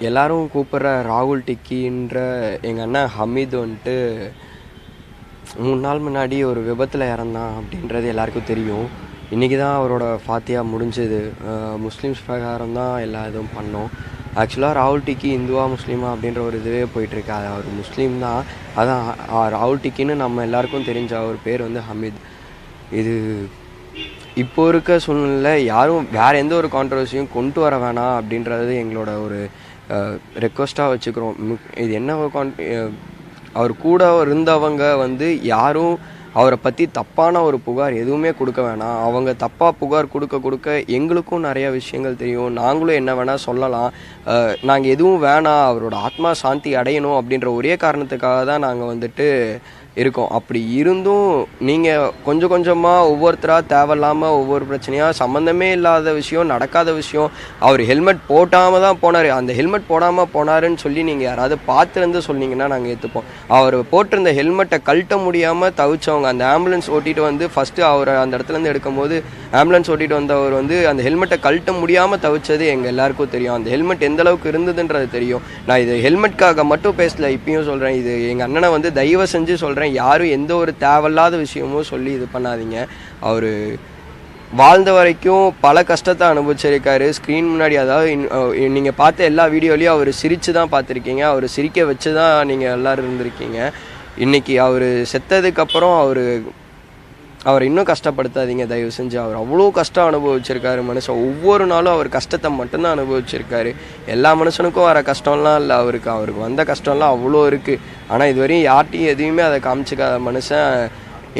எல்லாரும் கூப்பிட்ற ராகுல் டிக்கின்ற எங்கள் அண்ணன் ஹமீத் வந்துட்டு மூணு நாள் முன்னாடி ஒரு விபத்தில் இறந்தான் அப்படின்றது எல்லாருக்கும் தெரியும். இன்றைக்கி தான் அவரோட ஃபாத்தியா முடிஞ்சது. முஸ்லீம்ஸ் பிரகாரம் தான் எல்லா இதுவும் பண்ணோம். ஆக்சுவலாக ராகுல் டிக்கி இந்துவா முஸ்லீமா அப்படின்ற ஒரு இதுவே போயிட்டுருக்கு. அது அவர் முஸ்லீம் தான். அதான் ராகுல் டிக்கின்னு நம்ம எல்லாருக்கும் தெரிஞ்ச அவர் பேர் வந்து ஹமீத். இது இப்போ இருக்க சூழ்நிலை யாரும் வேறு எந்த ஒரு கான்ட்ரவர்சியும் கொண்டு வர வேணாம் அப்படின்றது எங்களோட ஒரு ரெக்வஸ்ட்டாக வச்சுக்கிறோம். இது என்ன ஒரு கான் அவர் கூட இருந்தவங்க வந்து யாரும் அவரை பற்றி தப்பான ஒரு புகார் எதுவுமே கொடுக்க வேணாம். அவங்க தப்பாக புகார் கொடுக்க கொடுக்க எங்களுக்கும் நிறைய விஷயங்கள் தெரியும். நாங்களும் என்ன வேணால் சொல்லலாம். நாங்கள் எதுவும் வேணாம். அவரோட ஆத்மா சாந்தி அடையணும் அப்படின்ற ஒரே காரணத்துக்காக தான் நாங்கள் வந்துட்டு இருக்கும். அப்படி இருந்தும் நீங்கள் கொஞ்சம் கொஞ்சமாக ஒவ்வொருத்தராக தேவையில்லாமல் ஒவ்வொரு பிரச்சனையாக சம்மந்தமே இல்லாத விஷயம் நடக்காத விஷயம் அவர் ஹெல்மெட் போட்டாமல் தான் போனார். அந்த ஹெல்மெட் போடாமல் போனாருன்னு சொல்லி நீங்கள் யாராவது பார்த்துருந்து சொன்னீங்கன்னா நாங்கள் ஏற்றுப்போம் அவர் போட்டிருந்த ஹெல்மெட்டை கழட்ட முடியாமல் தவிச்சவங்க அந்த ஆம்புலன்ஸ் ஓட்டிகிட்டு வந்து ஃபஸ்ட்டு அவரை அந்த இடத்துலேருந்து எடுக்கும்போது ஆம்புலன்ஸ் ஓட்டிட்டு வந்தவர் வந்து அந்த ஹெல்மெட்டை கழட்ட முடியாமல் தவிச்சது எங்கள் எல்லாருக்கும் தெரியும். அந்த ஹெல்மெட் எந்த அளவுக்கு இருந்ததுன்றது தெரியும். நான் இது ஹெல்மெட்காக மட்டும் பேசல இப்பயும் சொல்கிறேன் இது எங்கள் அண்ணனை வந்து தயவு செஞ்சு சொல்கிறேன் யாரும் எந்த ஒரு தேவையில்லாத விஷயமும் சொல்லி இது பண்ணாதீங்க. அவர் வாழ்ந்த வரைக்கும் பல கஷ்டத்தை அனுபவிச்சிருக்காரு. ஸ்க்ரீன் முன்னாடி அதாவது நீங்கள் பார்த்த எல்லா வீடியோலையும் அவர் சிரித்து தான் பார்த்துருக்கீங்க. அவர் சிரிக்க வச்சு தான் நீங்கள் எல்லோரும் இருந்திருக்கீங்க. இன்றைக்கி அவர் செத்ததுக்கப்புறம் அவர் அவரை இன்னும் கஷ்டப்படுத்தாதீங்க தயவு செஞ்சு. அவர் அவ்வளோ கஷ்டம் அனுபவிச்சிருக்காரு மனுஷன். ஒவ்வொரு நாளும் அவர் கஷ்டத்தை மட்டும்தான் அனுபவிச்சிருக்காரு. எல்லா மனுஷனுக்கும் வர கஷ்டம்லாம் இல்லை அவருக்கு. அவருக்கு வந்த கஷ்டம்லாம் அவ்வளோ இருக்குது ஆனால் இதுவரையும் யார்ட்டையும் எதையுமே அதை காமிச்சிக்காத மனுஷன்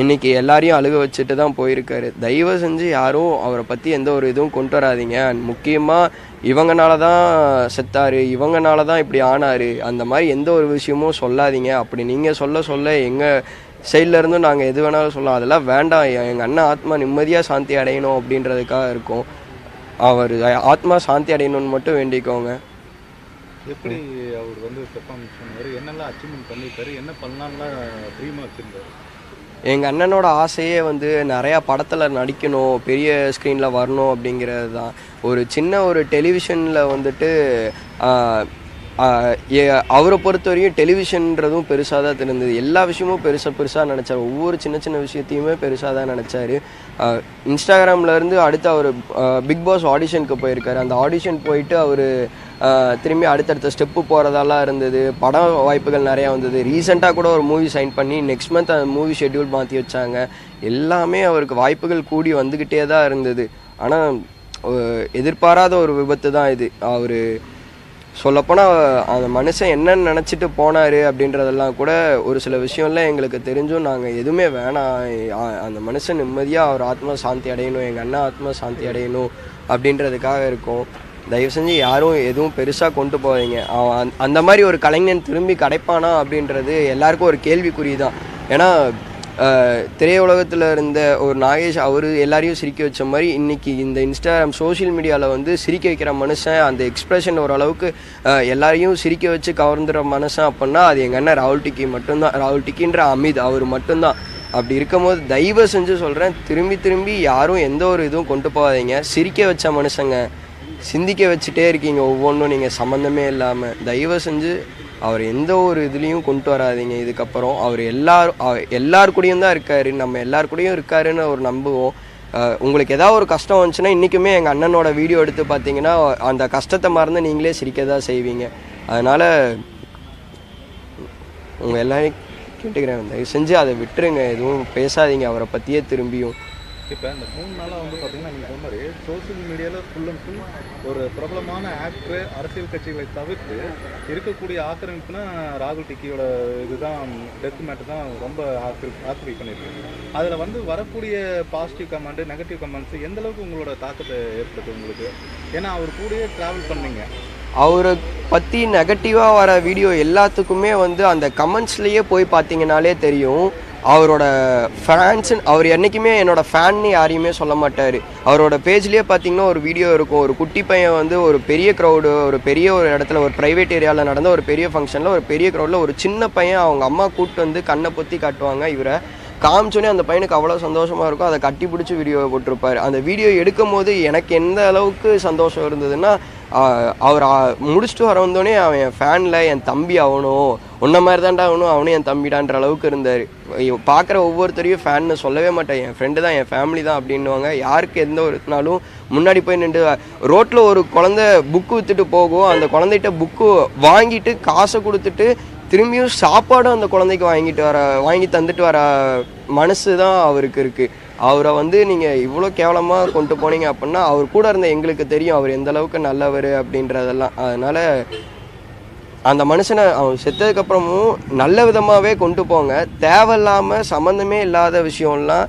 இன்னைக்கு எல்லாரையும் அழுக வச்சுட்டு தான் போயிருக்காரு. தயவு செஞ்சு யாரும் அவரை பற்றி எந்த ஒரு இதுவும் கொண்டு வராதீங்க. அண்ட் முக்கியமாக இவங்கனால தான் செத்தாரு. இவங்கனால தான் இப்படி ஆனார். அந்த மாதிரி எந்த ஒரு விஷயமும் சொல்லாதீங்க. அப்படி நீங்கள் சொல்ல சொல்ல எங்கள் சைடில் இருந்தும் நாங்கள் எது வேணாலும் சொல்லலாம். அதெல்லாம் வேண்டாம். எங்கள் அண்ணன் ஆத்மா நிம்மதியாக சாந்தி அடையணும் அப்படின்றதுக்காக இருக்கும். அவர் ஆத்மா சாந்தி அடையணும்னு மட்டும் வேண்டிக்கோங்க. எப்படி அவர் வந்து பெர்ஃபார்மன்ஸ் பண்ணுவார் என்னெல்லாம் அச்சீவ்மெண்ட் பண்ணியிருக்காரு? என்ன பண்ணலாம்லாம் ட்ரீமாக வச்சுருந்தாரு? எங்கள் அண்ணனோட ஆசையே வந்து நிறையா படத்தில் நடிக்கணும் பெரிய ஸ்க்ரீனில் வரணும் அப்படிங்கிறது தான் ஒரு சின்ன ஒரு டெலிவிஷனில் வந்துட்டு அவரை பொறுத்த வரையும் டெலிவிஷன்றதும் பெருசாக தான் தெரிந்தது. எல்லா விஷயமும் பெருசாக பெருசாக நினச்சார் ஒவ்வொரு சின்ன சின்ன விஷயத்தையுமே பெருசாக தான் நினச்சாரு இன்ஸ்டாகிராமில் இருந்து அடுத்து அவர் பிக் பாஸ் ஆடிஷனுக்கு போயிருக்காரு. அந்த ஆடிஷன் போயிட்டு அவர் திரும்பி அடுத்தடுத்த ஸ்டெப்பு போகிறதெல்லாம் இருந்தது. படம் வாய்ப்புகள் நிறையா வந்தது. ரீசெண்டாக கூட ஒரு மூவி சைன் பண்ணி நெக்ஸ்ட் மந்த் அந்த மூவி ஷெட்யூல் மாற்றி வச்சாங்க. எல்லாமே அவருக்கு வாய்ப்புகள் கூடி வந்துக்கிட்டே தான் இருந்தது. ஆனால் எதிர்பாராத ஒரு விபத்து தான் இது. அவர் சொல்லப்போனால் அந்த மனுஷன் என்னென்னு நினச்சிட்டு போனார் அப்படின்றதெல்லாம் கூட ஒரு சில விஷயம்லாம் எங்களுக்கு தெரிஞ்சும் நாங்கள் எதுவுமே வேணாம். அந்த மனுஷன் நிம்மதியாக அவர் ஆத்மா சாந்தி அடையணும் எங்கள் அண்ணா ஆத்மா சாந்தி அடையணும் அப்படின்றதுக்காக இருக்கும். தயவு செஞ்சு யாரும் எதுவும் பெருசாக கொண்டு போவீங்க அவன் அந்த- அந்த மாதிரி ஒரு கலைஞன் திரும்பி கிடைப்பானா அப்படின்றது எல்லாருக்கும் ஒரு கேள்விக்குறி தான் ஏன்னா திரையுலகத்தில் இருந்த ஒரு நாகேஷ் அவர் எல்லாரையும் சிரிக்க வச்ச மாதிரி இன்றைக்கி இந்த இன்ஸ்டாகிராம் சோஷியல் மீடியாவில் வந்து சிரிக்க வைக்கிற மனுஷன் அந்த எக்ஸ்ப்ரெஷன் ஓரளவுக்கு எல்லாரையும் சிரிக்க வச்சு கவர்ந்துற மனுஷன் அப்படின்னா அது எங்கள் அண்ணன் ராகுல் டிக்கி மட்டும்தான். ராகுல் டிக்கின்ற அமித் அவர் மட்டும்தான். அப்படி இருக்கும்போது தயவு செஞ்சு சொல்கிறேன் திரும்பி திரும்பி யாரும் எந்த ஒரு இதுவும் கொண்டு போகாதீங்க. சிரிக்க வச்ச மனுஷங்க சிந்திக்க வச்சுட்டே இருக்கீங்க ஒவ்வொன்றும் நீங்கள் சம்மந்தமே இல்லாமல் தயவு செஞ்சு அவர் எந்த ஒரு இதுலேயும் கொண்டு வராதீங்க. இதுக்கப்புறம் அவர் எல்லாரும் எல்லார் கூடயும் தான் இருக்காரு. நம்ம எல்லார் கூடயும் இருக்காருன்னு ஒரு நம்புவோம். உங்களுக்கு ஏதாவது ஒரு கஷ்டம் வந்துச்சுன்னா இன்றைக்குமே எங்கள் அண்ணனோட வீடியோ எடுத்து பார்த்தீங்கன்னா அந்த கஷ்டத்தை மறந்து நீங்களே சிரிக்க தான் செய்வீங்க. அதனால் உங்கள் எல்லாரையும் கேட்டுக்கிறேன். தயவு செஞ்சு அதை விட்டுருங்க. எதுவும் பேசாதீங்க. அவரை பற்றியே திரும்பியும். இப்போ இந்த மூணு நாளாக வந்து பார்த்தீங்கன்னா நீங்கள் சொன்ன மாதிரி சோஷியல் மீடியாவில் ஃபுல் அண்ட் ஃபுல் ஒரு பிரபலமான ஆக்டர் அரசியல் கட்சிகளை தவிர்த்து இருக்கக்கூடிய ஆக்கிரமிப்புனா ராகுல் டிக்கியோட இதுதான் டெத் மேட்டர் தான் ரொம்ப ஆக்கிரமி பண்ணியிருக்கு அதில் வந்து வரக்கூடிய பாசிட்டிவ் கமெண்ட்டு நெகட்டிவ் கமெண்ட்ஸ் எந்த அளவுக்கு உங்களோட தாக்கத்தை ஏற்படுது உங்களுக்கு? ஏன்னா அவர் கூடயே ட்ராவல் பண்ணீங்க. அவரை பற்றி நெகட்டிவாக வர வீடியோ எல்லாத்துக்குமே வந்து அந்த கமெண்ட்ஸ்லேயே போய் பார்த்தீங்கனாலே தெரியும். அவரோட ஃபேன்ஸுன்னு அவர் என்றைக்குமே என்னோடய ஃபேன்னு யாரையுமே சொல்ல மாட்டார். அவரோட பேஜ்லேயே பார்த்தீங்கன்னா ஒரு வீடியோ இருக்கும். ஒரு குட்டி பையன் வந்து ஒரு பெரிய க்ரௌடு ஒரு பெரிய ஒரு இடத்துல ஒரு ப்ரைவேட் ஏரியாவில் நடந்த ஒரு பெரிய ஃபங்க்ஷனில் ஒரு பெரிய க்ரௌடில் ஒரு சின்ன பையன் அவங்க அம்மா கூப்பிட்டு வந்து கண்ணை பொத்தி காட்டுவாங்க இவரை. காமிச்சோன்னே அந்த பையனுக்கு அவ்வளோ சந்தோஷமாக இருக்கும். அதை கட்டி பிடிச்சி வீடியோவை போட்டிருப்பாரு. அந்த வீடியோ எடுக்கும் போது எனக்கு எந்த அளவுக்கு சந்தோஷம் இருந்ததுன்னா அவர் முடிச்சுட்டு வர வந்தோடனே அவன் என் ஃபேனில் என் தம்பி அவனும் உன்ன மாதிரி தான்டா அவனும் அவனும் என் தம்பிடான்ற அளவுக்கு இருந்தார். பார்க்குற ஒவ்வொருத்தரையும் ஃபேன்னு சொல்லவே மாட்டேன். என் ஃப்ரெண்டு தான் என் ஃபேமிலி தான் அப்படின்னுவாங்க. யாருக்கு எந்த ஒரு நாளும் முன்னாடி போய் நின்று ரோட்டில் ஒரு குழந்தை புக்கு விற்றுட்டு போகும். அந்த குழந்தைகிட்ட புக்கு வாங்கிட்டு காசை கொடுத்துட்டு திரும்பியும் சாப்பாடும் அந்த குழந்தைக்கு வாங்கிட்டு வர வாங்கி தந்துட்டு வர மனசு தான் அவருக்கு இருக்குது அவரை வந்து நீங்கள் இவ்வளோ கேவலமாக கொண்டு போனீங்க அப்படின்னா அவர் கூட இருந்த எங்களுக்கு தெரியும் அவர் எந்த அளவுக்கு நல்லவர் அப்படின்றதெல்லாம். அதனால் அந்த மனுஷனை அவன் செத்ததுக்கப்புறமும் நல்ல விதமாகவே கொண்டு போங்க. தேவையில்லாமல் சம்மந்தமே இல்லாத விஷயம்லாம்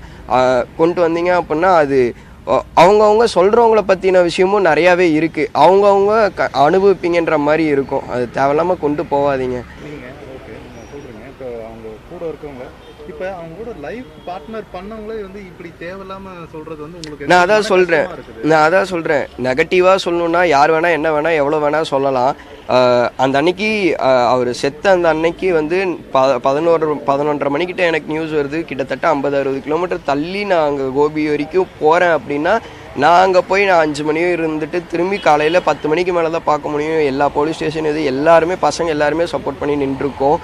கொண்டு வந்தீங்க அப்படின்னா அது அவங்கவுங்க சொல்கிறவங்கள பற்றின விஷயமும் நிறையாவே இருக்குது அவங்கவுங்க க அனுபவிப்பீங்கன்ற மாதிரி இருக்கும். அது தேவையில்லாமல் கொண்டு போகாதீங்க நீங்க ஓகே நீங்க சொல்றீங்க இப்போ அவங்க கூட இருக்கவங்க இப்போ அவங்க கூட லைஃப் பார்ட்னர் பண்ணவங்களே வந்து இப்படி தேவையில்லாம சொல்றது வந்து உங்களுக்கு நான் அதான் சொல்கிறேன் நான் அதான் சொல்கிறேன் நெகட்டிவாக சொல்லணுன்னா யார் வேணால் என்ன வேணால் எவ்வளோ வேணால் சொல்லலாம். அந்த அன்னைக்கு அவர் செத்த அந்த அன்னைக்கு வந்து ப பதினோரு பதினொன்றரை மணிக்கிட்ட எனக்கு நியூஸ் வருது. கிட்டத்தட்ட ஐம்பது அறுபது கிலோமீட்டர் தள்ளி நான் அங்கே கோபி வரைக்கும் போகிறேன் அப்படின்னா நான் அங்கே போய் நான் அஞ்சு மணியும் இருந்துட்டு திரும்பி காலையில் பத்து மணிக்கு மேலே தான் பார்க்க முடியும். எல்லா போலீஸ் ஸ்டேஷன் இது எல்லாருமே பசங்க எல்லாருமே சப்போர்ட் பண்ணி நின்றுருக்கோம்.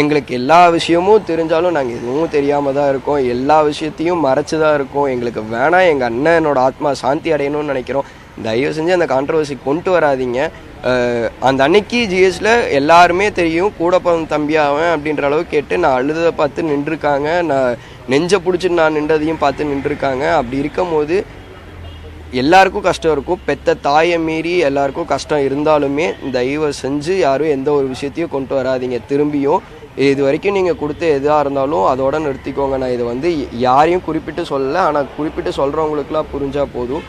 எங்களுக்கு எல்லா விஷயமும் தெரிஞ்சாலும் நாங்கள் எதுவும் தெரியாமல் தான் இருக்கோம். எல்லா விஷயத்தையும் மறைச்சு தான் இருக்கோம். எங்களுக்கு வேணாம் எங்கள் அண்ணனோட ஆத்மா சாந்தி அடையணும்னு நினைக்கிறோம். தயவு செஞ்சு அந்த கான்ட்ரவர்சி கொண்டு வராதீங்க. அந்த அன்னைக்கு ஜிஎஸில் எல்லாருமே தெரியும். கூட பிறந்த தம்பி அவன் அப்படின்ற அளவு கேட்டு நான் அழுததை பார்த்து நின்றுருக்காங்க. நான் நெஞ்சை பிடிச்சி நான் நின்றதையும் பார்த்து நின்றுருக்காங்க. அப்படி இருக்கும்போது எல்லாருக்கும் கஷ்டம் இருக்கும். பெத்த தாயை மீறி எல்லாருக்கும் கஷ்டம் இருந்தாலுமே தயவு செஞ்சு யாரும் எந்த ஒரு விஷயத்தையும் கொண்டு வராதீங்க. திரும்பியும் இது வரைக்கும் நீங்கள் கொடுத்த எதாக இருந்தாலும் அதோட நிறுத்திக்கோங்க. நான் இதை வந்து யாரையும் குறிப்பிட்டு சொல்லலை. ஆனால் குறிப்பிட்டு சொல்கிறவங்களுக்குலாம் புரிஞ்சால் போதும்.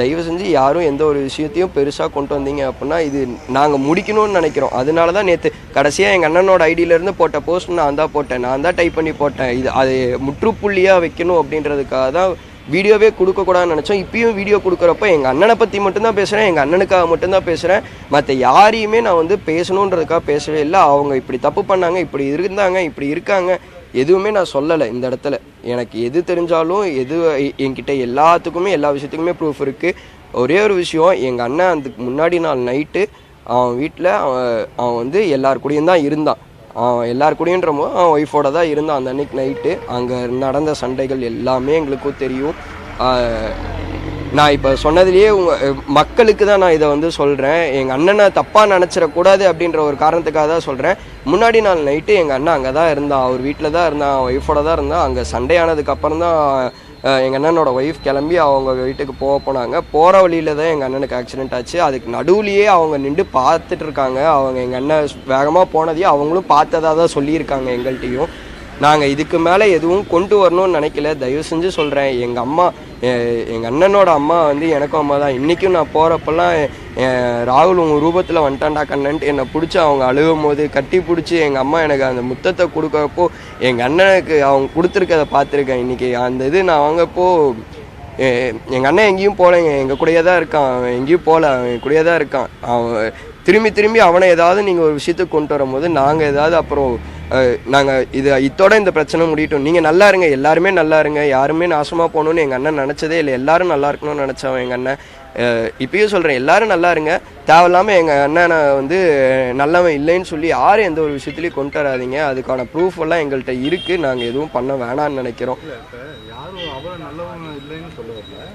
தயவு செஞ்சு யாரும் எந்த ஒரு விஷயத்தையும் பெருசாக கொண்டு வந்தீங்க அப்படின்னா இது நாங்கள் முடிக்கணும்னு நினைக்கிறோம். அதனால தான் நேற்று கடைசியாக எங்கள் அண்ணனோட ஐடியிலேருந்து போட்ட போஸ்ட் நான் தான் போட்டேன். நான் தான் டைப் பண்ணி போட்டேன். இது அது முற்றுப்புள்ளியாக வைக்கணும் அப்படின்றதுக்காக தான் வீடியோவே கொடுக்கக்கூடாதுன்னு நினச்சோம். இப்பயும் வீடியோ கொடுக்குறப்ப எங்கள் அண்ணனை பற்றி மட்டும்தான் பேசுகிறேன் எங்கள் அண்ணனுக்காக மட்டும்தான் பேசுகிறேன் மற்ற யாரையுமே நான் வந்து பேசணுன்றதுக்காக பேசவே இல்லை. அவங்க இப்படி தப்பு பண்ணாங்க இப்படி இருந்தாங்க இப்படி இருக்காங்க. எதுவுமே நான் சொல்லலை இந்த இடத்துல. எனக்கு எது தெரிஞ்சாலும் எது என்கிட்ட எல்லாத்துக்குமே எல்லா விஷயத்துக்குமே ப்ரூஃப் இருக்குது ஒரே ஒரு விஷயம் எங்கள் அண்ணன் அதுக்கு முன்னாடி நாள் நைட்டு அவன் வீட்டில் அவன் அவன் வந்து எல்லார் கூடயும் தான் இருந்தான். எல்லார் கூடயுன்றமோ அவன் ஒய்ஃபோட தான் இருந்தான் அந்த அன்னைக்கு நைட்டு அங்கே நடந்த சண்டைகள் எல்லாமே எங்களுக்கும் தெரியும். நான் இப்போ சொன்னதுலேயே உங்கள் மக்களுக்கு தான் நான் இதை வந்து சொல்கிறேன் எங்கள் அண்ணனை தப்பாக நினச்சிடக்கூடாது அப்படின்ற ஒரு காரணத்துக்காக தான் சொல்கிறேன் முன்னாடி நாள் நைட்டு எங்கள் அண்ணன் அங்கே தான் இருந்தான். அவர் வீட்டில் தான் இருந்தான். ஒய்ஃபோட தான் இருந்தான். அங்கே சண்டையானதுக்கப்புறம் தான் எங்கள் அண்ணனோட ஒய்ஃப் கிளம்பி அவங்க வீட்டுக்கு போக போனாங்க. போகிற வழியில் தான் எங்கள் அண்ணனுக்கு ஆக்சிடென்ட் ஆச்சு. அதுக்கு நடுவுலையே அவங்க நின்று பார்த்துட்டு இருக்காங்க. அவங்க எங்கள் அண்ணன் வேகமாக போனதையும் அவங்களும் பார்த்ததா தான் சொல்லியிருக்காங்க எங்கள்கிட்டையும். நாங்கள் இதுக்கு மேலே எதுவும் கொண்டு வரணும்னு நினைக்கல. தயவு செஞ்சு சொல்கிறேன் எங்கள் அம்மா எங்கள் அண்ணனோட அம்மா வந்து எனக்கும் அம்மா தான். இன்றைக்கும் நான் போகிறப்பெல்லாம் ராகுல் உங்கள் ரூபத்தில் வந்துட்டான்டா கண்ணன்ட்டு என்னை பிடிச்சி அவங்க அழுகும் போது கட்டி பிடிச்சி எங்கள் அம்மா எனக்கு அந்த முத்தத்தை கொடுக்கறப்போ எங்கள் அண்ணனுக்கு அவங்க கொடுத்துருக்கதை பார்த்துருக்கேன் இன்றைக்கி அந்த இது நான் வாங்கப்போ எங்கள் அண்ணன் எங்கேயும் போகலைங்க எங்கள் கூடயே தான் இருக்கான். அவன் எங்கேயும் போகல அவன் என் கூடயே தான் இருக்கான். அவன் திரும்பி திரும்பி அவனை ஏதாவது நீங்கள் ஒரு விஷயத்துக்கு கொண்டு வரும்போது நாங்கள் ஏதாவது அப்புறம் நாங்கள் இது இதோட இந்த பிரச்சனை முடியட்டும். நீங்கள் நல்லா இருங்க எல்லாருமே நல்லா இருங்க. யாருமே நாசமாக போகணும்னு எங்கள் அண்ணன் நினச்சதே இல்லை. எல்லாரும் நல்லா இருக்கணும்னு நினச்சவன் எங்கள் அண்ணன். இப்பயும் சொல்கிறேன் எல்லாரும் நல்லா இருங்க. தேவையில்லாமல் எங்கள் அண்ணனை வந்து நல்லவன் இல்லைன்னு சொல்லி யாரும் எந்த ஒரு விஷயத்துலையும் கொண்டு வராதீங்க. அதுக்கான ப்ரூஃப் எல்லாம் எங்கள்கிட்ட இருக்குது நாங்கள் எதுவும் பண்ண வேணான்னு நினைக்கிறோம். யாரும் அவ்வளோ நல்லவங்க இல்லைன்னு சொல்ல வரல.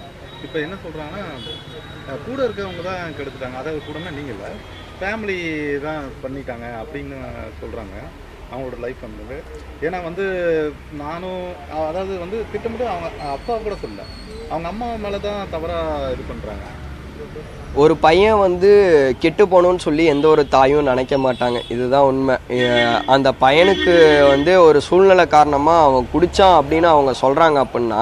இப்போ என்ன சொல்கிறாங்கன்னா கூட இருக்கவங்க தான் கெடுத்துட்டாங்க. அதாவது கூடனா நீங்கள் ஃபேமிலி தான் பண்ணிட்டாங்க அப்படின்னு சொல்கிறாங்க அவங்களோட லைஃப் வந்தது ஏன்னா வந்து நானும் அதாவது வந்து திட்டமிட்டு அவங்க அப்பா கூட சொல்ல அவங்க அம்மா மேலே தான் தவறாக இது பண்ணுறாங்க ஒரு பையன் வந்து கெட்டு போகணும்னு சொல்லி எந்த ஒரு தாயும் நினைக்க மாட்டாங்க. இதுதான் உண்மை. அந்த பையனுக்கு வந்து ஒரு சூழ்நிலை காரணமாக அவன் குடித்தான் அப்படின்னு அவங்க சொல்கிறாங்க அப்படின்னா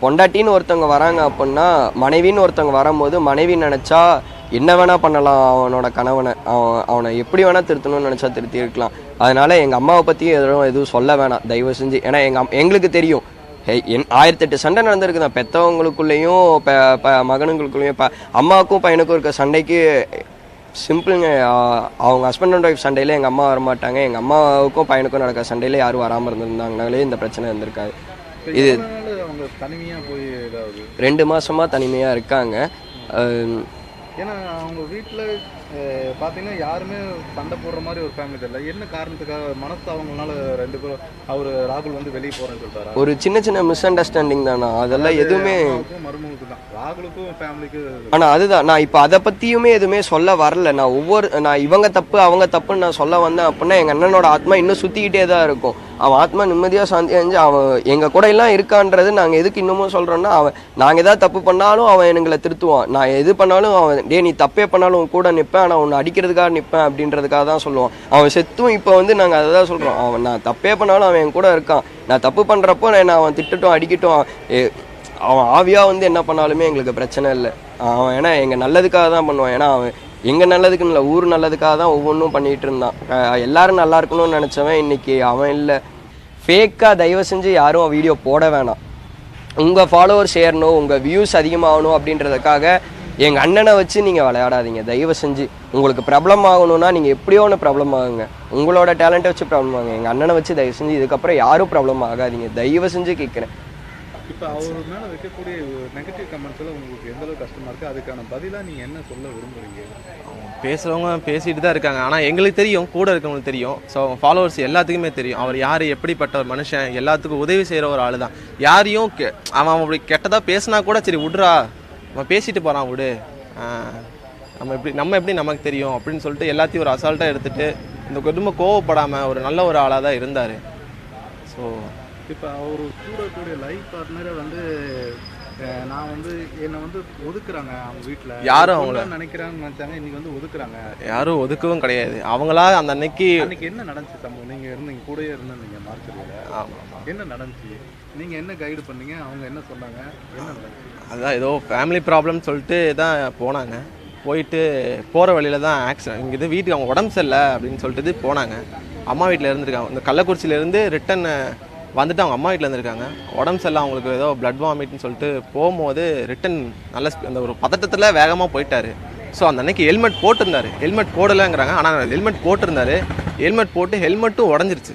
பொண்டாட்டின்னு ஒருத்தவங்க வராங்க அப்படின்னா மனைவின்னு ஒருத்தவங்க வரும்போது மனைவி நினச்சா என்ன வேணால் பண்ணலாம் அவனோட கணவனை அவன் அவனை எப்படி வேணால் திருத்தணும்னு நினச்சா திருத்தி இருக்கலாம் அதனால எங்கள் அம்மாவை பற்றி எதுவும் எதுவும் சொல்ல வேணாம். தயவு செஞ்சு. ஏன்னா எங்கள் எங்களுக்கு தெரியும். என் ஆயிரத்தெட்டு சண்டை நடந்திருக்கு தான் பெற்றவங்களுக்குள்ளேயும் ப ப மகனுங்களுக்குள்ளேயும் ப அம்மாவுக்கும் பையனுக்கும் இருக்க சண்டைக்கு சிம்பிளுங்க அவங்க ஹஸ்பண்ட் அண்ட் ஒய்ஃப் சண்டையில் எங்கள் அம்மா வரமாட்டாங்க. எங்கள் அம்மாவுக்கும் பையனுக்கும் நடக்கிற சண்டையில் யாரும் வராமல் இருந்திருந்தாங்கனாலே இந்த பிரச்சனை இருந்திருக்காது. இப்போ இது- ரெண்டு மாசமா தனிமையாக இருக்காங்க. ஏன்னா அவங்க வீட்டில் பார்த்தீங்கன்னா யாருமே சண்டை போடுற மாதிரி ஒரு ஃபேமிலி தெரியல. என்ன காரணத்துக்காக மனஸ்தாபங்கள்னால ரெண்டு பேரும் அவர் ராகுல் வந்து வெளியே போகிறேன்னு சொல்லிட்டாரா? ஒரு சின்ன சின்ன மிஸ் அண்டர்ஸ்டாண்டிங் தானா? அதெல்லாம் எதுவுமே மருமகளுக்கும் தான் ராகுலுக்கும் ஃபேமிலிக்கு ஆனால் அதுதான். நான் இப்போ அதை பற்றியுமே எதுவுமே சொல்ல வரல. நான் ஒவ்வொரு நான் இவங்க தப்பு அவங்க தப்புன்னு நான் சொல்ல வந்தேன் அப்படின்னா எங்கள் அண்ணனோட ஆத்மா இன்னும் சுற்றிக்கிட்டே தான் இருக்கும். அவன் ஆத்மா நிம்மதியாக சாந்தி அடைஞ்சு அவன் எங்கள் கூட எல்லாம் இருக்கான்றது நாங்கள் எதுக்கு இன்னமும் சொல்கிறோன்னா அவன் நாங்கள் எதாவது தப்பு பண்ணாலும் அவன் எங்களை திருத்துவான். நான் எது பண்ணாலும் அவன் டே நீ தப்பே பண்ணாலும் உன் கூட நிற்பேன் ஆனால் உன்னை அடிக்கிறதுக்காக நிற்பேன் அப்படின்றதுக்காக தான் சொல்லுவான். அவன் செத்தும் இப்போ வந்து நாங்கள் அதை தான் சொல்கிறோம் அவன் நான் தப்பே பண்ணாலும் அவன் என் கூட இருக்கான். நான் தப்பு பண்ணுறப்போ நான் அவன் திட்டட்டும் அடிக்கட்டும். ஏ- அவன் ஆவியாக வந்து என்ன பண்ணாலுமே எங்களுக்கு பிரச்சனை இல்லை. அவன் ஏன்னா எங்கள் நல்லதுக்காக தான் பண்ணுவான். ஏன்னா அவன் எங்கள் நல்லதுக்குன்னு இல்லை ஊர் நல்லதுக்காக தான் ஒவ்வொன்றும் பண்ணிகிட்டு இருந்தான். எல்லாரும் நல்லா இருக்கணும்னு நினச்சவன் இன்றைக்கி அவன் இல்லை. ஃபேக்காக தயவு செஞ்சு யாரும் வீடியோ போட வேணாம். உங்கள் ஃபாலோவர்ஸ் ஏறணும் உங்கள் வியூஸ் அதிகமாகணும் அப்படின்றதுக்காக எங்கள் அண்ணனை வச்சு நீங்கள் விளையாடாதீங்க. தயவு செஞ்சு. உங்களுக்கு ப்ராப்ளம் ஆகணும்னா நீங்கள் எப்படியோ ஒன்று ப்ராப்ளம் ஆகுங்க. உங்களோட டேலண்ட்டை வச்சு ப்ராப்ளம் ஆகுங்க. எங்கள் அண்ணனை வச்சு தயவு செஞ்சு இதுக்கப்புறம் யாரும் ப்ராப்ளம் ஆகாதீங்க. தயவு செஞ்சு கேட்குறேன் இப்போ அவர் மேலே வைக்கக்கூடிய நெகட்டிவ் கமெண்ட்ஸில் உங்களுக்கு எந்த அளவுக்கு கஷ்டமாக இருக்குது அதுக்கான பதிலாக நீங்கள் என்ன சொல்ல விரும்புறீங்க? பேசுகிறவங்க பேசிட்டு தான் இருக்காங்க. ஆனால் எங்களுக்கு தெரியும் கூட இருக்கவங்களுக்கு தெரியும். ஸோ அவங்க ஃபாலோவர்ஸ் எல்லாத்துக்குமே தெரியும். அவர் யார் எப்படிப்பட்ட ஒரு மனுஷன் எல்லாத்துக்கும் உதவி செய்கிற ஒரு ஆள் தான். யாரையும் கெ- அவன் அப்படி கெட்டதாக பேசினா கூட சரி விட்றா. அவன் பேசிட்டு போகிறான் விடு. நம்ம எப்படி நம்ம எப்படி நமக்கு தெரியும் அப்படின்னு சொல்லிட்டு எல்லாத்தையும் ஒரு அசால்ட்டாக எடுத்துகிட்டு இந்த குடும்பம் கோவப்படாமல் ஒரு நல்ல ஒரு ஆளாக தான் இருந்தார். ஸோ இப்போ அவர் கூட கூடிய லைஃப் பார்ட்னரை வந்து நான் வந்து என்னை வந்து ஒதுக்குறாங்க அவங்க வீட்டில் யாரும் அவங்கள- நினைக்கிறாங்கன்னு நினச்சாங்க இன்னைக்கு வந்து ஒதுக்குறாங்க. யாரும் ஒதுக்கவும் கிடையாது. அவங்களா அந்த அன்னைக்கு அன்னைக்கு என்ன நடந்துச்சு சம்பவம் நீங்கள் இருந்தீங்க கூடயே இருந்தீங்க மார்க்கெட்டில் ஆமாம் என்ன நடந்துச்சு? நீங்கள் என்ன கைடு பண்ணீங்க? அவங்க என்ன சொன்னாங்க? என்ன நடந்துச்சு? அதான் ஏதோ ஃபேமிலி ப்ராப்ளம்னு சொல்லிட்டு தான் போனாங்க. போயிட்டு போகிற வழியில தான் ஆக்சிடென்ட் இங்கே வீட்டுக்கு அவங்க உடம்பு சரியில்லை அப்படின்னு சொல்லிட்டு போனாங்க. அம்மா வீட்டில் இருந்திருக்காங்க. இந்த கள்ளக்குறிச்சியிலேருந்து ரிட்டன் வந்துட்டு அவங்க அம்மா வீட்டில் இருந்திருக்காங்க. உடம்பு சரியில்லை அவங்களுக்கு ஏதோ பிளட் வாமிட்னு சொல்லிட்டு போகும்போது ரிட்டன் நல்ல அந்த ஒரு பதட்டத்தில் வேகமாக போயிட்டாரு. ஸோ அந்த அன்னைக்கு ஹெல்மெட் போட்டிருந்தார். ஹெல்மெட் போடலைங்கிறாங்க. ஆனால் ஹெல்மெட் போட்டிருந்தாரு. ஹெல்மெட் போட்டு ஹெல்மெட்டும் உடஞ்சிருச்சு.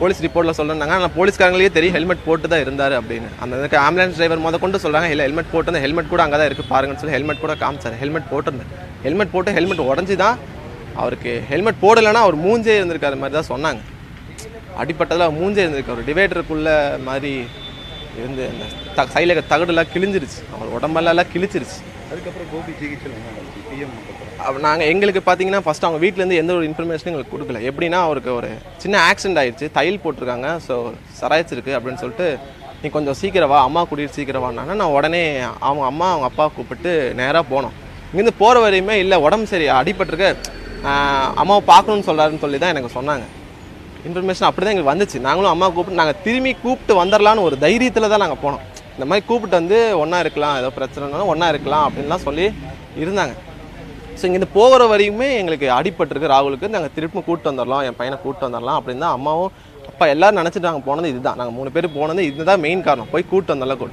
போலீஸ் ரிப்போர்ட்டில் சொல்லிருந்தாங்க ஆனால் போலீஸ்காரங்களே தெரியும் ஹெல்மெட் போட்டு தான் இருந்தார் அப்படின்னு. அந்த ஆம்புலன்ஸ் டிரைவர் முத கொண்டு சொல்கிறாங்க இல்லை ஹெல்மெட் போட்டு அந்த ஹெல்மெட் கூட அங்கே தான் இருக்குது பாருங்கன்னு சொல்லி ஹெல்மெட் கூட காமிச்சார். ஹெல்மெட் போட்டிருந்தேன் ஹெல்மெட் போட்டு ஹெல்மெட் உடஞ்சி தான் அவருக்கு ஹெல்மெட் போடலைன்னா அவர் மூஞ்சே இருந்திருக்காரு மாதிரி தான் சொன்னாங்க. அடிப்பட்டதில் மூஞ்சே இருந்திருக்கு. ஒரு டிவைடருக்குள்ள மாதிரி இருந்து அந்த த சைடில் தகடுலாம் கிழிஞ்சிருச்சு. அவர் உடம்பெல்லாம் கிழிச்சிருச்சு. அதுக்கப்புறம் கோபி ஜிஹெச்சில் என்ன நடந்துச்சு. பிஎம் அப்ப நாங்க எங்களுக்கு பார்த்தீங்கன்னா ஃபர்ஸ்ட் அவங்க வீட்டிலேருந்து எந்த ஒரு இன்ஃபர்மேஷனும் எங்களுக்கு கொடுக்கல. எப்படின்னா அவருக்கு ஒரு சின்ன ஆக்சிடென்ட் ஆயிடுச்சு தையல் போட்டிருக்காங்க. ஸோ சராய்ச்சிருக்கு அப்படின்னு சொல்லிட்டு நீ கொஞ்சம் சீக்கிரம் வா. அம்மா கூட்டிகிட்டு சீக்கிரம் வான்னா நான் உடனே அவங்க அம்மா அவங்க அப்பா கூப்பிட்டு நேராக போனோம். இங்கேருந்து போகிற வரையுமே இல்லை உடம்பு சரி அடிபட்டிருக்கு. அம்மாவை பார்க்கணும்னு சொல்கிறாருன்னு சொல்லி தான் எனக்கு சொன்னாங்க. இன்ஃபர்மேஷன் அப்படி தான் எங்களுக்கு வந்துச்சு. நாங்களும் அம்மா கூப்பிட்டு நாங்கள் திரும்பி கூப்பிட்டு வந்துடலான்னு ஒரு தைரியத்தில் தான் நாங்கள் போனோம். இந்த மாதிரி கூப்பிட்டு வந்து ஒன்றா இருக்கலாம் ஏதோ பிரச்சனைனாலும் ஒன்றா இருக்கலாம் அப்படின்லாம் சொல்லி இருந்தாங்க. ஸோ இங்கேருந்து போகிற வரையுமே எங்களுக்கு அடிபட்டிருக்கு ராகுலுக்கு. நாங்கள் திருப்பி கூப்பிட்டு வந்துடலாம் என் பையனை கூப்பிட்டு வந்துடலாம் அப்படின்னு தான் அம்மாவும் அப்பா எல்லோரும் நினச்சிட்டு நாங்கள் போனது இதுதான். நாங்கள் மூணு பேர் போனது இதுதான் மெயின் காரணம். போய் கூப்பிட்டு வந்தாலும் கூட.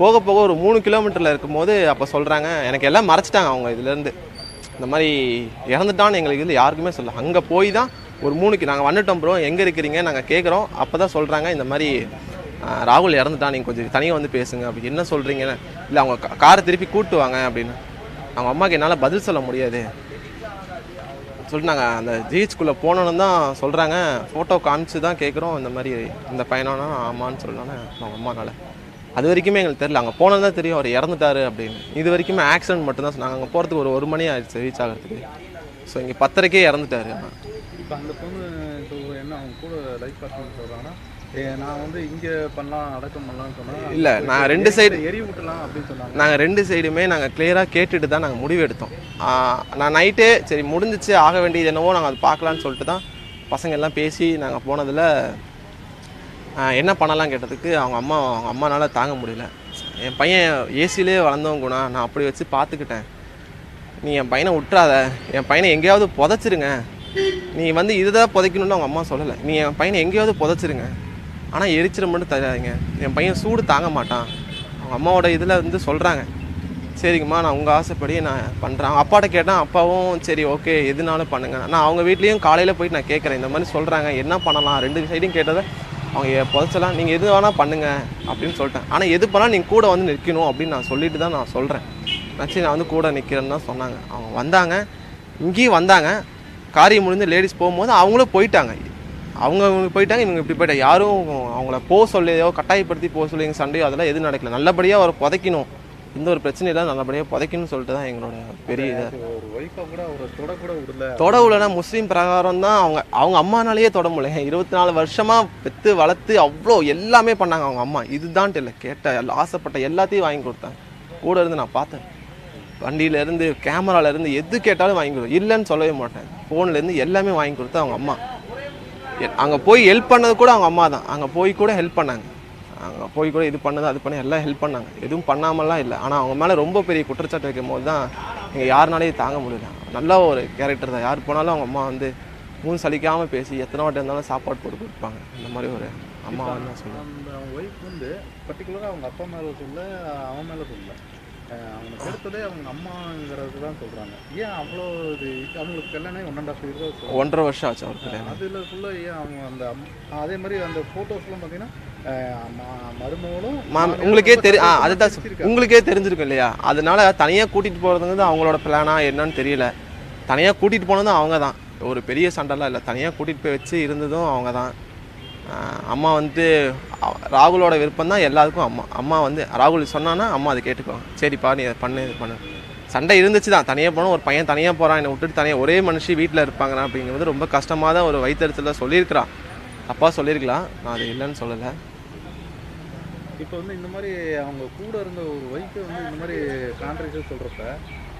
போக போக ஒரு மூணு கிலோமீட்டரில் இருக்கும்போது அப்போ சொல்கிறாங்க எனக்கு எல்லாம் மறைச்சிட்டாங்க அவங்க இதுலேருந்து இந்த மாதிரி இறந்துட்டான்னு எங்களுக்கு இது யாருக்குமே சொல்ல அங்கே போய் தான் ஒரு மூணுக்கு நாங்கள் வந்துட்டோம் ப்ரோ எங்கே இருக்கிறீங்க? நாங்கள் கேட்குறோம் அப்போ தான் சொல்கிறாங்க இந்த மாதிரி ராகுல் இறந்துட்டான் நீங்கள் கொஞ்சம் தனியாக வந்து பேசுங்க. அப்படி என்ன சொல்கிறீங்கன்னு இல்லை அவங்க காரை திருப்பி கூட்டு வாங்க அப்படின்னு. அவங்க அம்மாவுக்கு என்னால் பதில் சொல்ல முடியாது. சொல்லிட்டு நாங்கள் அந்த ஜிஹெச்குள்ளே போனோன்னு தான் சொல்கிறாங்க ஃபோட்டோ காமிச்சு தான் கேட்குறோம் இந்த மாதிரி இந்த பையனானா ஆமான்னு சொல்லலான்னு அவங்க அம்மானால். அது வரைக்குமே எங்களுக்கு தெரியல. அங்கே போனது தான் தெரியும். அவர் இறந்துட்டாரு அப்படின்னு. இது வரைக்குமே ஆக்சிடென்ட் மட்டும்தான் சொன்னாங்க. அங்கே போகிறதுக்கு ஒரு ஒரு மணி ஆயிடுச்சு ரீச் ஆகிறதுக்கு. ஸோ இங்கே பத்தரைக்கே இறந்துட்டாரு ஆனால் இப்போ அந்த பொண்ணு இப்போ என்ன அவங்க கூட லைஃப் பார்ட்னர் சொல்கிறாங்கன்னா நான் வந்து இங்கே பண்ணலாம் அடக்கம் பண்ணலாம்னு சொன்னா இல்ல, நான் ரெண்டு side- எரி விட்டலாம் அப்படின்னு சொன்னாங்க. நாங்கள் ரெண்டு சைடுமே நாங்கள் கிளியராக கேட்டுட்டு தான் நாங்கள் முடிவு எடுத்தோம். நான் நைட்டே சரி முடிஞ்சிச்சு ஆக வேண்டியது என்னவோ நாங்கள் அது பார்க்கலான்னு சொல்லிட்டு தான் பசங்க எல்லாம் பேசி நாங்கள் போனதில் என்ன பண்ணலாம் கேட்டதுக்கு அவங்க அம்மா அவங்க அம்மானால தாங்க முடியல. என் பையன் ஏசிலே வளர்ந்தவங்க குணா நான் அப்படி வச்சு பார்த்துக்கிட்டேன். நீ என் பையனை விட்டுறாத. என் பையனை எங்கேயாவது புதைச்சிருங்க. நீ வந்து இதுதான் புதைக்கணும்னு அவங்க அம்மா சொல்லலை. நீ என் பையனை எங்கேயாவது புதைச்சிருங்க. ஆனால் எரிச்சிட மட்டும் தராதீங்க. என் பையன் சூடு தாங்க மாட்டான். அவங்க அம்மாவோட இதில் வந்து சொல்கிறாங்க சரிங்கம்மா நான் உங்கள் ஆசைப்படி நான் பண்ணுறேன் அப்பாட்ட கேட்டேன் அப்பாவும் சரி ஓகே எதுனாலும் பண்ணுங்க. நான் அவங்க வீட்லேயும் காலையில் போயிட்டு நான் கேட்குறேன். இந்த மாதிரி சொல்கிறாங்க என்ன பண்ணலாம்? ரெண்டு சைடும் கேட்டதை அவங்க புதைச்சலாம். நீங்கள் எது வேணால் பண்ணுங்க அப்படின்னு சொல்லிட்டேன். ஆனால் எது பண்ணால் நீங்கள் கூட வந்து நிற்கணும் அப்படின்னு நான் சொல்லிட்டு தான் நான் சொல்கிறேன் நச்சு நான் வந்து கூட நிற்கிறேன்னு தான் சொன்னாங்க. அவங்க வந்தாங்க. இங்கேயும் வந்தாங்க. காரியம் முடிஞ்சு லேடிஸ் போகும்போது அவங்களும் போயிட்டாங்க. அவங்க இவங்க போயிட்டாங்க இவங்க இப்படி போயிட்டாங்க. யாரும் அவங்கள போக சொல்லியோ கட்டாயப்படுத்தி போக சொல்லி எங்கள் சண்டையோ அதெல்லாம் எதுவும் நடக்கல. நல்லபடியாக அவரை புதைக்கணும். எந்த ஒரு பிரச்சனையும் இல்லை நல்லபடியாக புதைக்கணும்னு சொல்லிட்டு தான் எங்களோட பெரிய இது. ஒரு ஒய்ஃபை கூட அவரை தொட கூட விடல. தொட விடனா முஸ்லீம் பிரகாரம் தான் அவங்க அவங்க அம்மானாலேயே தொட முடியல. இருபத்தி நாலு வருஷமா பெத்து வளர்த்து அவ்வளோ எல்லாமே பண்ணாங்க அவங்க அம்மா. இதுதான்ட்டு இல்லை கேட்ட ஆசைப்பட்ட எல்லாத்தையும் வாங்கி கொடுத்தாங்க கூட இருந்து நான் பார்த்தேன். வண்டியில இருந்து கேமரால இருந்து எது கேட்டாலும் வாங்கி கொடுத்தேன் இல்லைன்னு சொல்லவே மாட்டேன். ஃபோன்ல இருந்து எல்லாமே வாங்கி கொடுத்தா அவங்க அம்மா. அங்க போய் ஹெல்ப் பண்ணது கூட அவங்க அம்மா தான். அங்க போய் கூட ஹெல்ப் பண்ணாங்க. அங்க போய் கூட இது பண்ணது அது பண்ணி எல்லாம் ஹெல்ப் பண்ணாங்க. எதுவும் பண்ணாமலாம் இல்லை. ஆனா அவங்க மேல ரொம்ப பெரிய குற்றச்சாட்டு வைக்கும் போது தான் இங்க யாருனாலையும் தாங்க முடியல. நல்ல ஒரு கேரக்டர் தான். யார் போனாலும் அவங்க அம்மா வந்து மூணு சலிக்காம பேசி எத்தனை வாட்டி இருந்தாலும் சாப்பாடு போட்டு கொடுப்பாங்க. இந்த மாதிரி ஒரு அம்மா வந்து சொல்லுவேன் அந்த ஒய்ஃப் வந்து பர்டிகுலராக அவங்க அப்பா மேலே சொல்ல அவன் மேலே சொல்ல அவனுக்கு எடுத்ததே அவங்க அம்மாங்கிறது தான் சொல்கிறாங்க ஏன் அவ்வளோ இது அவங்களுக்கு கல்யாணம் ஒன் அண்ட் ஆஃப் ஒன்றரை வருஷம் ஆச்சு அவருக்கு அதில் ஃபுல்லாக ஏன் அவங்க அந்த அதே மாதிரி அந்த ஃபோட்டோஸ்லாம் பார்த்தீங்கன்னா உங்களுக்கே தெரி அதுதான். உங்களுக்கே தெரிஞ்சிருக்கும் இல்லையா? அதனால தனியாக கூட்டிகிட்டு போகிறதுங்கிறது அவங்களோட பிளானா என்னன்னு தெரியல. தனியாக கூட்டிகிட்டு போனதும் அவங்க தான் ஒரு பெரிய சண்டைலாம் இல்லை. தனியாக கூட்டிகிட்டு போய் வச்சு இருந்ததும் அவங்க தான் அம்மா வந்து ராகுலோட விருப்பம் தான் எல்லாருக்கும் அம்மா. அம்மா வந்து ராகுல் சொன்னான்னா அம்மா அதை கேட்டுக்குவாங்க. சரிப்பா நீ அதை பண்ணு இது பண்ணு. சண்டை இருந்துச்சு தான் தனியாக போனோம் ஒரு பையன் தனியாக போகிறான் என்னை விட்டுட்டு தனியாக ஒரே மனுஷி வீட்டில் இருப்பாங்கண்ணா அப்படிங்கிறது ரொம்ப கஷ்டமாக தான் ஒரு வயிற்றுல சொல்லியிருக்கிறான். அப்பா சொல்லியிருக்கலாம் நான் அது இல்லைன்னு சொல்லலை. இப்போ வந்து இந்த மாதிரி அவங்க கூட இருந்த ஒரு ஒய்ஃபை வந்து இந்த மாதிரி கான்ட்ராக்டர் சொல்கிறப்ப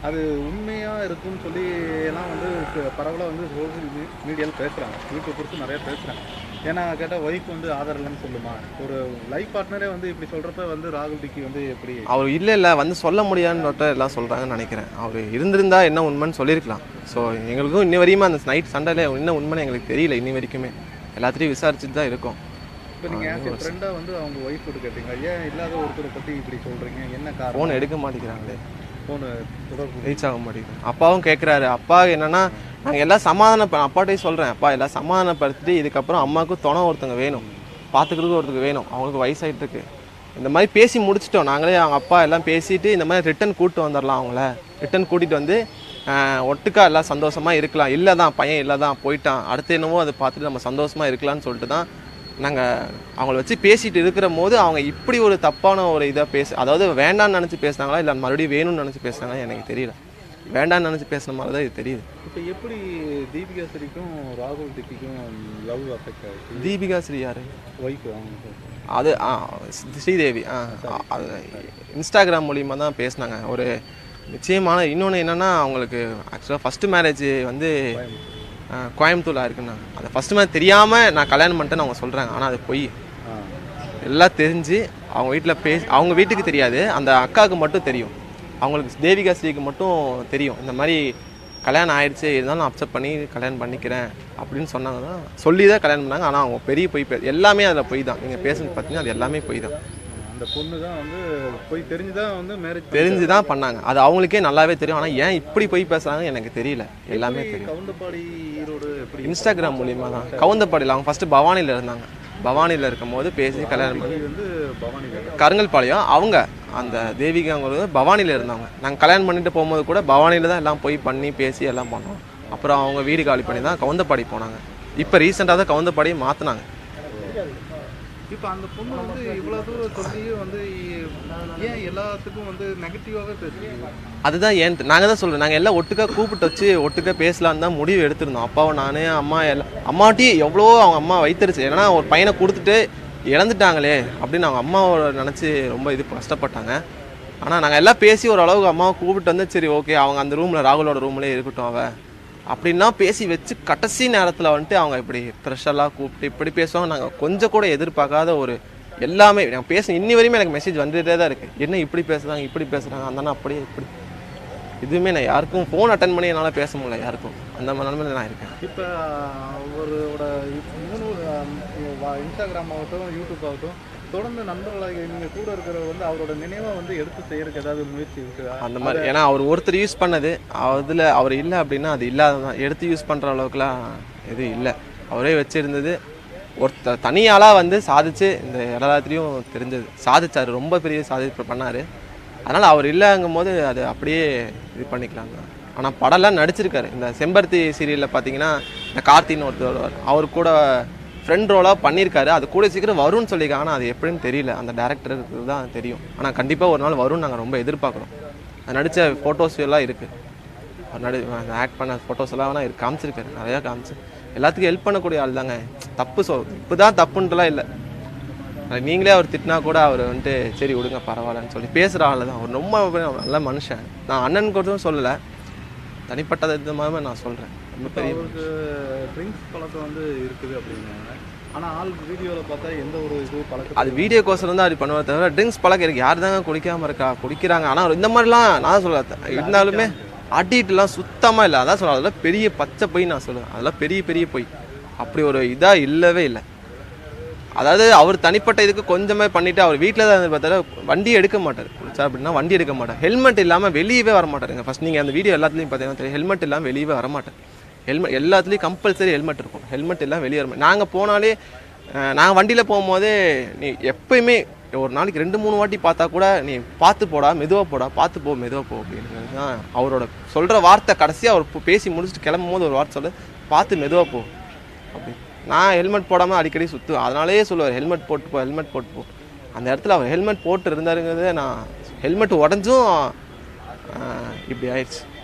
அது உண்மையாக இருக்குன்னு சொல்லி எல்லாம் வந்து பரவலாக வந்து சோசியல் மீடியாவில் பேசுகிறாங்க யூடியூபர்ஸும் நிறைய பேசுகிறாங்க ஏன்னா கேட்டால் ஒய்ஃப் வந்து ஆதாரம் இல்லைன்னு சொல்லுமா? ஒரு லைஃப் பார்ட்னரே வந்து இப்படி சொல்கிறப்ப வந்து ராகுல் டிக்கி வந்து எப்படி? அவர் இல்லை இல்லை வந்து சொல்ல முடியாதுன்னு எல்லாம் சொல்கிறாங்கன்னு நினைக்கிறேன். அவர் இருந்திருந்தா என்ன உண்மைன்னு சொல்லியிருக்கலாம். ஸோ எங்களுக்கும் இன்னி வரையுமே அந்த நைட் சண்டையில் என்ன உண்மைன்னு எங்களுக்கு தெரியல இன்னி வரைக்குமே. எல்லாத்தையும் விசாரிச்சுட்டு தான் இருக்கோம். இப்போ நீங்கள் ஆஸ் ஃப்ரெண்டாக வந்து அவங்க ஒய்ஃப் கிட்ட கேட்டீங்க ஏன் இல்லாத ஒருத்தரை பற்றி இப்படி சொல்கிறீங்க என்ன காரணம்? ஃபோன் எடுக்க மாட்டேங்கிறாங்களே. ஃபோனு ரீச் ஆக மாட்டேங்குது அப்பாவும் கேட்குறாரு அப்பா என்னென்னா நாங்கள் எல்லாம் சமாதானம் அப்பாட்டையும் சொல்கிறேன் அப்பா எல்லாம் சமாதானப்படுத்திட்டு இதுக்கப்புறம் அம்மாவுக்கும் துணை ஒருத்தங்க வேணும். பார்த்துக்கிறதுக்கு ஒருத்தங்க வேணும். அவங்களுக்கு வயசாகிட்டு இருக்கு இந்த மாதிரி பேசி முடிச்சிட்டோம். நாங்களே அவங்க அப்பா எல்லாம் பேசிட்டு இந்த மாதிரி ரிட்டன் கூப்பிட்டு வந்துடலாம் அவங்கள. ரிட்டன் கூட்டிகிட்டு வந்து ஒட்டுக்கா எல்லாம் சந்தோஷமாக இருக்கலாம். இல்லை தான் பையன் இல்லை தான் போயிட்டான். அடுத்து என்னவோ அதை பார்த்துட்டு நம்ம சந்தோஷமாக இருக்கலாம்னு சொல்லிட்டு தான் நாங்கள் அவங்கள வச்சு பேசிட்டு இருக்கிற போது அவங்க இப்படி ஒரு தப்பான ஒரு இதை பேச அதாவது வேண்டாம்னு நினச்சி பேசுனாங்களா இல்லை மறுபடியும் வேணும்னு நினச்சி பேசுனாங்களா எனக்கு தெரியல. வேண்டாம்னு நினச்சி பேசுன மாதிரி தான் இது தெரியுது. இப்போ எப்படி தீபிகா சரிக்கும் ராகுல் டிக்கிக்கும் லவ் அஃபெக்ட் ஆயிடுச்சு தீபிகா ஸ்ரீ யாரு? ஒய்ஃப் அது ஆ ஸ்ரீதேவி ஆ அது இன்ஸ்டாகிராம் மூலியமாக தான் பேசினாங்க. ஒரு நிச்சயமான இன்னொன்று என்னென்னா அவங்களுக்கு ஆக்சுவலாக ஃபஸ்ட்டு மேரேஜ் வந்து கோயம்புத்தூரில் இருக்குண்ணா. அந்த ஃபஸ்ட்டு மேரேஜ் தெரியாமல் நான் கல்யாணம் பண்ணிட்டேன்னு அவங்க சொல்கிறாங்க ஆனால் அது பொய். எல்லாம் தெரிஞ்சு அவங்க வீட்டில் பேசி அவங்க வீட்டுக்கு தெரியாது. அந்த அக்காவுக்கு மட்டும் தெரியும். அவங்களுக்கு தேவிகா ஸ்ரீக்கு மட்டும் தெரியும். இந்த மாதிரி கல்யாணம் ஆயிடுச்சு இருந்தாலும் அப்செட் பண்ணி கல்யாணம் பண்ணிக்கிறேன் அப்படின்னு சொன்னாங்க தான் சொல்லி தான் கல்யாணம் பண்ணாங்க. ஆனால் அவங்க பெரிய பொய் எல்லாமே அதில் பொய் தான். நீங்கள் பேசுன்னு பார்த்தீங்கன்னா அது எல்லாமே பொய் தான். அந்த பொண்ணு தான் வந்து போய் தெரிஞ்சு தான் வந்து மேரேஜ் தெரிஞ்சு தான் பண்ணாங்க. அது அவங்களுக்கே நல்லாவே தெரியும். ஆனால் ஏன் இப்படி பொய் பேசுகிறாங்க எனக்கு தெரியல. எல்லாமே தெரியும். கவுண்டப்பாடி ஈரோடு எப்படி இன்ஸ்டாகிராம் மூலியமா தான். கவுந்தப்பாடியில் அவங்க ஃபஸ்ட்டு பவானியில் இருந்தாங்க. பவானியில் இருக்கும்போது பேசி கல்யாணம் பண்ணி வந்து பவானியில் கருங்கல்பாளையம் அவங்க அந்த தேவிகாங்கிறது பவானியில் இருந்தவங்க நாங்கள் கல்யாணம் பண்ணிட்டு போகும்போது கூட பவானியில் தான் எல்லாம் போய் பண்ணி பேசி எல்லாம் பண்ணோம். அப்புறம் அவங்க வீடு காலி பண்ணி தான் கவுந்தப்பாடி போனாங்க. இப்போ ரீசெண்டாக தான் கவுந்தப்பாடியை மாற்றினாங்க இப்போ அந்த பொண்ணு வந்து இவ்வளோ தூரம் சொல்லியும் வந்து ஏன் எல்லாத்துக்கும் வந்து நெகட்டிவாகவே பேசுறீங்க? அதுதான் ஏன் நாங்கள் தான் சொல்கிறோம் நாங்கள் எல்லாம் ஒட்டுக்கா கூப்பிட்டு வச்சு ஒட்டுக்கா பேசலான்னு தான் முடிவு எடுத்திருந்தோம். அப்பாவும் நானே அம்மா எல்லாம் அம்மாட்டி எவ்வளோ அவங்க அம்மா வைத்தறிச்சு ஏன்னா ஒரு பையனை கொடுத்துட்டு இழந்துட்டாங்களே அப்படின்னு அவங்க அம்மாவோட நினச்சி ரொம்ப இது கஷ்டப்பட்டாங்க. ஆனால் நாங்கள் எல்லாம் பேசி ஓரளவுக்கு அம்மாவை கூப்பிட்டு வந்து சரி ஓகே அவங்க அந்த ரூமில் ராகுலோட ரூம்லேயே இருக்கட்டும் அவள் அப்படின்லாம் பேசி வச்சு கடைசி நேரத்தில் வந்துட்டு அவங்க இப்படி ப்ரெஷர்லாம் கூப்பிட்டு இப்படி பேசுவாங்க நாங்கள் கொஞ்சம் கூட எதிர்பார்க்காத ஒரு எல்லாமே நான் பேச இன்னி வரையுமே எனக்கு மெசேஜ் வந்துட்டே தான் இருக்குது என்ன இப்படி பேசுகிறாங்க இப்படி பேசுகிறாங்க அந்த அப்படியே இப்படி இதுவுமே நான் யாருக்கும் ஃபோன் அட்டன் பண்ணி என்னால் பேச முடியல யாருக்கும் அந்த மாதிரி நிலமையில நான் இருக்கேன் இப்போ அவரோட மூணு இன்ஸ்டாகிராம் ஆகட்டும் யூடியூப் ஆகட்டும் தொடர்ந்து நண்பர்களாக நீங்கள் கூட இருக்கிறவர் வந்து அவரோட நினைவை வந்து எடுத்து செய்யறதுக்கு ஏதாவது முயற்சி இருக்குதா? அந்த மாதிரி. ஏன்னா அவர் ஒருத்தர் யூஸ் பண்ணது அதில் அவர் இல்லை அப்படின்னா அது இல்லாததான் எடுத்து யூஸ் பண்ணுற அளவுக்குலாம் எதுவும் இல்லை. அவரே வச்சிருந்தது. ஒருத்தர் தனியாளாக வந்து சாதிச்சு இந்த எல்லாத்துலேயும் தெரிஞ்சது. சாதிச்சார். ரொம்ப பெரிய சாதிப்பு பண்ணார். அதனால் அவர் இல்லைங்கும் போது அது அப்படியே இது பண்ணிக்கலாங்க. ஆனால் படம்லாம் நடிச்சிருக்காரு. இந்த செம்பருத்தி சீரியலில் பார்த்தீங்கன்னா இந்த கார்த்தின்னு ஒருத்தர் வருவார். அவர் கூட ஃப்ரெண்ட் ரோலாக பண்ணியிருக்காரு. அது கூட சீக்கிரம் வரும்னு சொல்லியிருக்காங்க. ஆனால் அது எப்படின்னு தெரியல. அந்த டேரக்டருக்கு தான் தெரியும். ஆனால் கண்டிப்பாக ஒரு நாள் வரும்னு நாங்கள் ரொம்ப எதிர்பார்க்குறோம். அது நடித்த ஃபோட்டோஸ் எல்லாம் இருக்குது அவர் நடி ஆக்ட் பண்ண ஃபோட்டோஸ் எல்லாம் வேணால் காமிச்சிருக்காரு. நிறையா காமிச்சு. எல்லாத்துக்கும் ஹெல்ப் பண்ணக்கூடிய ஆள் தாங்க. தப்பு சொல் இப்போ தான் தப்புன்ட்டுலாம் இல்லை நீங்களே அவர் திட்டினா கூட அவர் வந்துட்டு சரி விடுங்க பரவாயில்லன்னு சொல்லி பேசுகிற ஆள் தான். அவர் ரொம்ப நல்ல மனுஷன். நான் அண்ணன் கொடுத்தும் சொல்லலை. தனிப்பட்டது விதமாக மாதிரி நான் சொல்கிறேன் அவருக்கு ட்ரிங்க்ஸ் பழக்கம் வந்து இருக்குது அப்படின்னாங்க. ஆனால் ஆள் வீடியோவில் பார்த்தா எந்த ஒரு இது பழக்கம் அது வீடியோக்கோசரம் தான் அப்படி பண்ணுவார் தவிர ட்ரிங்க்ஸ் பழக்கம் இருக்கு. யார் தாங்க குடிக்காம இருக்கா? குடிக்கிறாங்க. ஆனால் இந்த மாதிரிலாம் நான் சொல்ல இருந்தாலுமே அடிக்ட்லாம் சுத்தமாக இல்லை. அதான் சொல்ல அதெல்லாம் பெரிய பச்சை பொய் நான் சொல்லுவேன். அதெல்லாம் பெரிய பெரிய பொய். அப்படி ஒரு இதாக இல்லவே இல்லை. அதாவது அவர் தனிப்பட்ட இதுக்கு கொஞ்சமே பண்ணிட்டு அவர் வீட்டில் தான் இருந்து பார்த்தாரு வண்டி எடுக்க மாட்டார். குடிச்சா அப்படின்னா வண்டி எடுக்க மாட்டார். ஹெல்மெட் இல்லாமல் வெளியவே வர மாட்டாருங்க. ஃபர்ஸ்ட் நீங்கள் அந்த வீடியோ எல்லாத்துலையும் பார்த்தீங்கன்னா தெரியும். ஹெல்மெட் இல்லாமல் வெளியவே வர மாட்டார். ஹெல்மெட் எல்லாத்துலேயும் கம்பல்சரி ஹெல்மெட் இருக்கும். ஹெல்மெட் எல்லாம் வெளியே வரும் நாங்கள் போனாலே நாங்கள் வண்டியில் போகும்போதே நீ எப்பயுமே ஒரு நாளைக்கு ரெண்டு மூணு வாட்டி பார்த்தா கூட நீ பார்த்து போடா மெதுவாக போடா பார்த்து போ மெதுவாக போ அப்படிங்கிறது தான் அவரோட சொல்கிற வார்த்தை. கடைசியாக அவர் பேசி முடிச்சுட்டு கிளம்பும் போது ஒரு வார்த்தை சொல்ல பார்த்து மெதுவாக போ. அப்படி. நான் ஹெல்மெட் போடாமல் அடிக்கடி சுற்றுவேன் அதனாலேயே சொல்லுவார் ஹெல்மெட் போட்டு போ ஹெல்மெட் போட்டு போ. அந்த இடத்துல அவர் ஹெல்மெட் போட்டு இருந்தாருங்கிறதே நான் ஹெல்மெட் உடஞ்சும் இப்படி ஆயிடுச்சு.